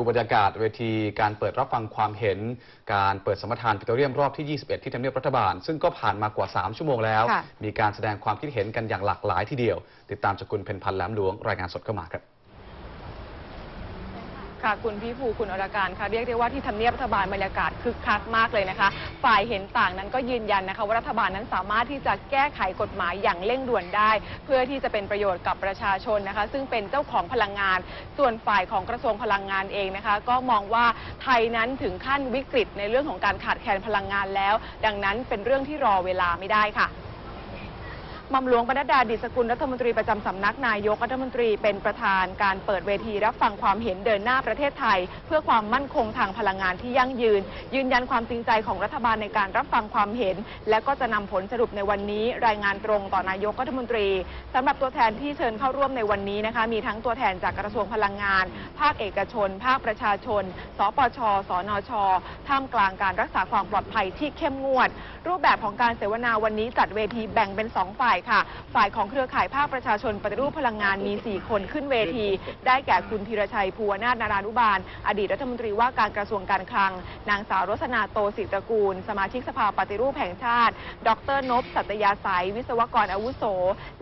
ดูบรรยากาศเวทีการเปิดรับฟังความเห็น การเปิดสัมปทานปิโตรเลียมรอบที่ 21 ที่ทำเนียบรัฐบาล ซึ่งก็ผ่านมากว่า 3 ชั่วโมงแล้วค่ะมีการแสดงความคิดเห็นกันอย่างหลากหลายทีเดียว ติดตามจากคุณเพนพันธ์แหลมหลวงรายงานสดเข้ามาครับ ค่ะคุณพี่ภูคุณอรการค่ะเรียกได้ว่าที่ทำเนียบรัฐบาลบรรยากาศคึกคักมากเลยนะคะ ฝ่ายเห็นต่างนั้นก็ยืนยันนะคะว่ารัฐบาลนั้นสามารถที่จะแก้ไขกฎหมายอย่างเร่งด่วนได้ เพื่อที่จะเป็นประโยชน์กับประชาชนนะคะ ซึ่งเป็นเจ้าของพลังงาน ส่วนฝ่ายของกระทรวงพลังงานเองนะคะ ก็มองว่าไทยนั้นถึงขั้นวิกฤตในเรื่องของการขาดแคลนพลังงานแล้ว ดังนั้นเป็นเรื่องที่รอเวลาไม่ได้ค่ะ หม่อมหลวงปนัดาดิษฐกุลรัฐมนตรีประจำสำนักนายกรัฐมนตรีเป็นประธานการเปิดเวทีรับฟังความเห็นเดินหน้าประเทศไทย เพื่อความมั่นคงทางพลังงานที่ยั่งยืน ยืนยันความจริงใจของรัฐบาลในการรับฟังความเห็น และก็จะนำผลสรุปในวันนี้ รายงานตรงต่อนายกรัฐมนตรีสำหรับตัวแทนที่เชิญเข้าร่วมในวันนี้นะคะมีทั้งตัวแทนจากกระทรวงพลังงาน ภาคเอกชน ภาคประชาชน สปช สนช ท่ามกลางการรักษาความปลอดภัยที่เข้มงวด รูปแบบของการเสวนาวันนี้จัดเวทีแบ่งเป็น 2 ฝ่ายค่ะ ฝ่ายของเครือข่ายภาคประชาชนปฏิรูปพลังงานมี 4 คนขึ้นเวที ได้แก่คุณธีรชัยภูวนาถนารานุบาล อดีตรัฐมนตรีว่าการกระทรวงการคลัง นางสาวรสนาโตศิตระกูล สมาชิกสภาปฏิรูปแห่งชาติ ดรนพสัตยาสายวิศวกรอาวุโส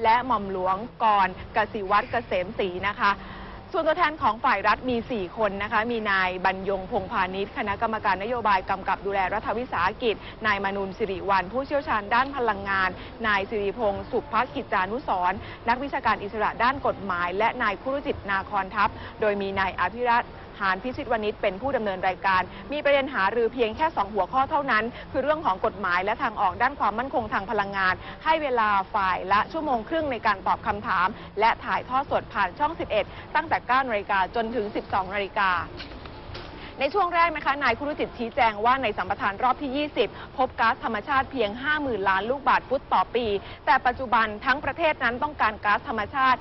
และหม่อมหลวงกรกสิวัตรเกษมศรีนะคะ ส่วนตัวแทนของฝ่ายรัฐมี 4 คนนะคะ มีนายบรรยงพงพาณิชย์คณะกรรมการนโยบายกำกับดูแลรัฐวิสาหกิจ นายมานูนสิริวัลผู้เชี่ยวชาญด้านพลังงาน นายสิริพงศ์สุภกิจจานุสรนักวิชาการอิสระด้านกฎหมาย และนายคุรุจิตนาคอนทัพ โดยมีนายอภิรัตน์ หานพิชิตวณิชเป็นผู้ดำเนินรายการ มีประเด็นหารือเพียงแค่ 2 หัวข้อเท่านั้น คือเรื่องของกฎหมายและทางออกด้านความมั่นคงทางพลังงาน ให้เวลาฝ่ายละชั่วโมงครึ่งในการตอบคำถาม และถ่ายทอดสดผ่านช่อง 11 ตั้งแต่9นาฬิกาจนถึง 12นาฬิกา ในช่วงแรกนะคะนายคุรุจิตชี้แจงว่าในสัมปทานรอบที่ 20 พบก๊าซธรรมชาติเพียง 50,000 ล้านลูกบาทฟุตต่อปี แต่ปัจจุบันทั้งประเทศนั้นต้องการก๊าซธรรมชาติ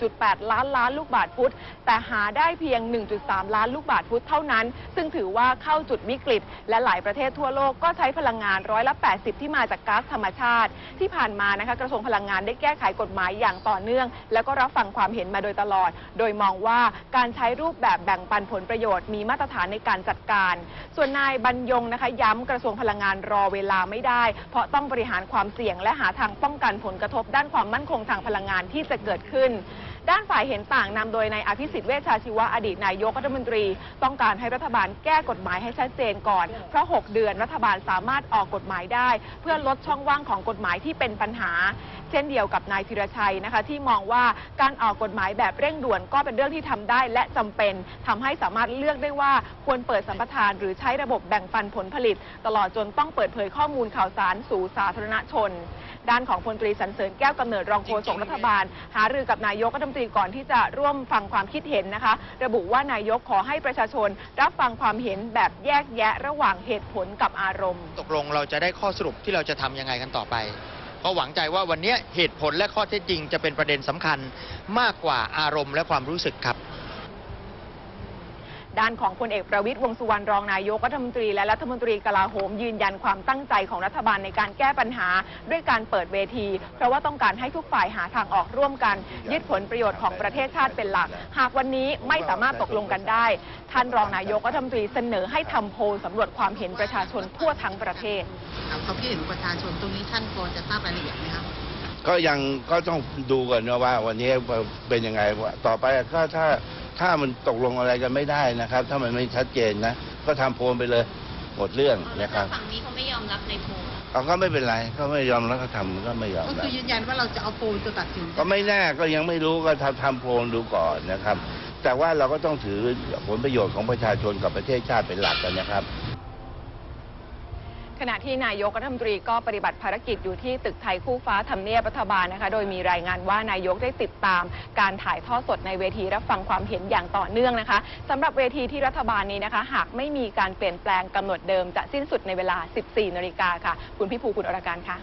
1.8 ล้านล้านลูกบาทฟุต แต่หาได้เพียง 1.3 ล้านลูกบาทฟุตเท่านั้น ซึ่งถือว่าเข้าจุดวิกฤต และหลายประเทศทั่วโลกก็ใช้พลังงานร้อยละ 80 ที่มาจากก๊าซธรรมชาติ ที่ผ่านมานะคะกระทรวงพลังงานได้แก้ไขกฎหมายอย่างต่อเนื่อง แล้วก็รับฟังความเห็นมาโดยตลอด โดยมองว่าการใช้รูปแบบแบ่งปันผลประโยชน์มีมาตรฐานในการจัดการ ส่วนนายบรรยงนะคะ ย้ำกระทรวงพลังงานรอเวลาไม่ได้ เพราะต้องบริหารความเสี่ยงและหาทางป้องกันผลกระทบด้านความมั่นคงทางพลังงานที่จะเกิดขึ้น ด้านฝ่ายเห็นต่างนำโดยนายอภิสิทธิ์เวชชาชีวะอดีตนายกรัฐมนตรี ต้องการให้รัฐบาลแก้กฎหมายให้ชัดเจนก่อน เพราะ 6 เดือนรัฐบาลสามารถออกกฎหมายได้ เพื่อลดช่องว่างของกฎหมายที่เป็นปัญหา เช่นเดียวกับนายธีรชัยนะคะที่มองว่าการออกกฎหมายแบบเร่งด่วนก็เป็นเรื่องที่ทำได้และจำเป็นทำให้สามารถเลือกได้ว่าควรเปิดสัมปทาน หรือใช้ระบบแบ่งปันผลผลิต ตลอดจนต้องเปิดเผยข้อมูลข่าวสารสู่สาธารณชน ด้านของพลตรีสันเสริญแก้วกำเนิดรองโฆษกรัฐบาล หารือกับนายกรัฐมนตรีก่อนที่จะร่วมฟังความคิดเห็นนะคะ ระบุว่านายกขอให้ประชาชน รับฟังความเห็นแบบแยกแยะระหว่างเหตุผลกับอารมณ์ ตกลงเราจะได้ข้อสรุปที่เราจะทำยังไงกันต่อไปก็หวังใจว่าวันนี้เหตุผลและข้อเท็จจริงจะเป็นประเด็นสำคัญมากกว่าอารมณ์และความรู้สึกครับ ด้านของพลเอกประวิตยวงษ์สุวรรณรองนายกรัฐมนตรีและรัฐมนตรีกลาโหมยืนยันความตั้งใจของรัฐบาลในการแก้ปัญหาด้วยการเปิดเวที เพราะว่าต้องการให้ทุกฝ่ายหาทางออกร่วมกัน ยึดผลประโยชน์ของประเทศชาติเป็นหลัก หากวันนี้ไม่สามารถตกลงกันได้ ท่านรองนายกรัฐมนตรีเสนอให้ทำโพลสำรวจความเห็นประชาชนทั่วทั้งประเทศถามความคิดเห็นของประชาชนตรงนี้ท่านพอจะทราบรายละเอียดไหมครับก็ยังก็ต้องดูก่อนนะว่า วันนี้เป็นยังไงว่าต่อไปก็ถ้า ถ้ามันตกลงอะไรกันไม่ได้นะครับ ถ้ามันไม่ชัดเจนนะ ก็ทำโพลไปเลยหมดเรื่องนะครับฝั่งนี้เขาไม่ยอมรับในโพลเอาก็ไม่เป็นไรก็ไม่ยอมแล้วก็ทำก็ไม่ยอมก็รับคือยืนยันว่าเราจะเอาโพลตัวตัดสินก็ไม่แน่ก็ยังไม่รู้ก็ทำทำโพลดูก่อนนะครับ แต่ว่าเราก็ต้องถือผลประโยชน์ของประชาชนกับประเทศชาติเป็นหลักกันนะครับ ขณะที่นายกรัฐมนตรีก็ปฏิบัติภารกิจอยู่ที่ตึกไทยคู่ฟ้าทำเนียบรัฐบาลนะคะ โดยมีรายงานว่านายกได้ติดตามการถ่ายทอดสดในเวทีรับฟังความเห็นอย่างต่อเนื่องนะคะสำหรับเวทีที่รัฐบาลนี้นะคะ หากไม่มีการเปลี่ยนแปลงกำหนดเดิมจะสิ้นสุดในเวลา 14 นาฬิกาค่ะ คุณพิภูคุณอรการค่ะ